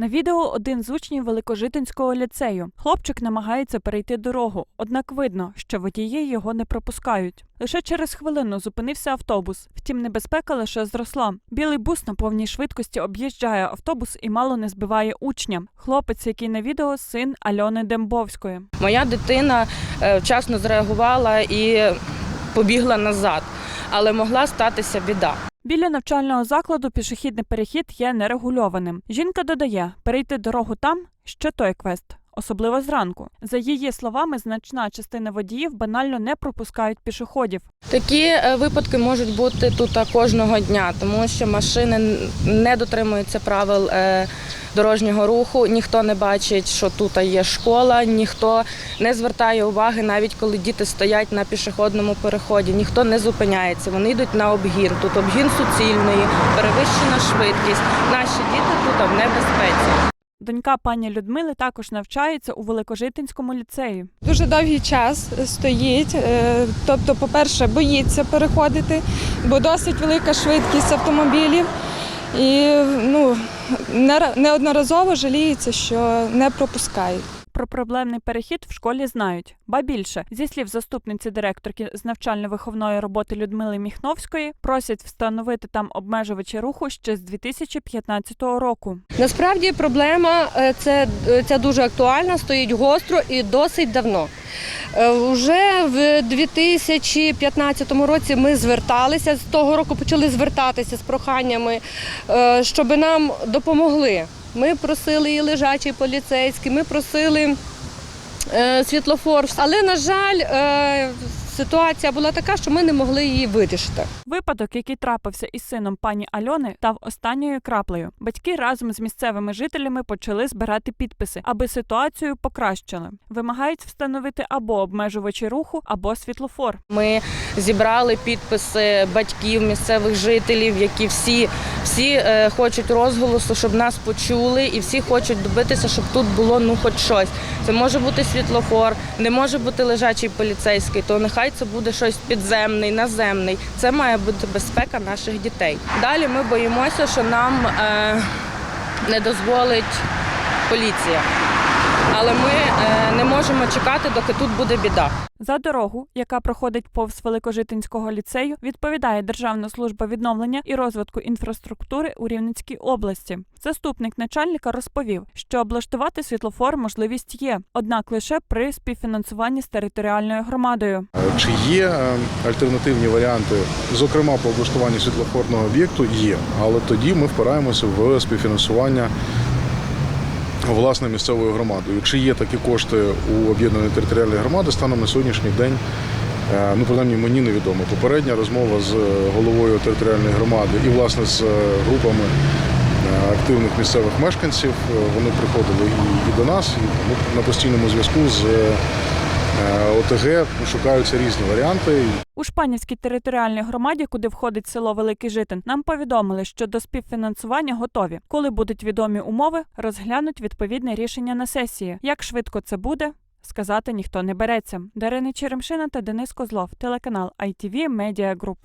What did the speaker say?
На відео один з учнів Великожитинського ліцею. Хлопчик намагається перейти дорогу, однак видно, що водії його не пропускають. Лише через хвилину зупинився автобус. Втім, небезпека лише зросла. Білий бус на повній швидкості об'їжджає автобус і мало не збиває учня. Хлопець, який на відео, син Альони Дембовської. Моя дитина е, вчасно зреагувала і побігла назад, але могла статися біда. Біля навчального закладу пішохідний перехід є нерегульованим. Жінка додає, перейти дорогу там ще той квест. Особливо зранку. За її словами, значна частина водіїв банально не пропускають пішоходів. Такі е, випадки можуть бути тут кожного дня, тому що машини не дотримуються правил е, дорожнього руху. Ніхто не бачить, що тут є школа, ніхто не звертає уваги, навіть коли діти стоять на пішохідному переході. Ніхто не зупиняється. Вони йдуть на обгін. Тут обгін суцільної, перевищена швидкість. Наші діти тут в небезпеці. Донька пані Людмили також навчається у Великожитинському ліцеї. Дуже довгий час стоїть. е, Тобто, по-перше, боїться переходити, бо досить велика швидкість автомобілів. І ну, неодноразово жаліється, що не пропускають. Про проблемний перехід в школі знають. Ба більше, зі слів заступниці директорки з навчально-виховної роботи Людмили Міхновської, просять встановити там обмежувачі руху ще з 2015 року. Насправді проблема е, це, ця дуже актуальна, стоїть гостро і досить давно. Е, Вже в 2015 році ми зверталися, з того року почали звертатися з проханнями, е, щоб нам допомогли. Ми просили і лежачий поліцейський, ми просили е, світлофор. Але, на жаль, е, ситуація була така, що ми не могли її вирішити. Випадок, який трапився із сином пані Альони, став останньою краплею. Батьки разом з місцевими жителями почали збирати підписи, аби ситуацію покращили. Вимагають встановити або обмежувачі руху, або світлофор. Ми зібрали підписи батьків, місцевих жителів, які всі, всі е, хочуть розголосу, щоб нас почули, і всі хочуть добитися, щоб тут було ну хоч щось. Це може бути світлофор, не може бути лежачий поліцейський, то нехай це буде щось підземний, наземний. Це має бути безпека наших дітей. Далі ми боїмося, що нам е, не дозволить поліція. Але ми е, не можемо чекати, доки тут буде біда. За дорогу, яка проходить повз Великожитинського ліцею, відповідає Державна служба відновлення і розвитку інфраструктури у Рівненській області. Заступник начальника розповів, що облаштувати світлофор можливість є, однак лише при співфінансуванні з територіальною громадою. Чи є е, альтернативні варіанти, зокрема по облаштуванню світлофорного об'єкту, є, але тоді ми впираємося в співфінансування власне місцевою громадою. Чи є такі кошти у об'єднаної територіальної громади станом на сьогоднішній день? е, Ну, принаймні, мені невідомо. Попередня розмова з головою територіальної громади і власне з е, групами е, активних місцевих мешканців. Вони приходили і, до нас, і ми на постійному зв'язку з ОТГ шукаються різні варіанти. У Шпанівській територіальній громаді, куди входить село Великий Житин, нам повідомили, що до співфінансування готові. Коли будуть відомі умови, розглянуть відповідне рішення на сесії. Як швидко це буде? Сказати ніхто не береться. Дарина Черемшина та Денис Козлов, телеканал ITV Media Group.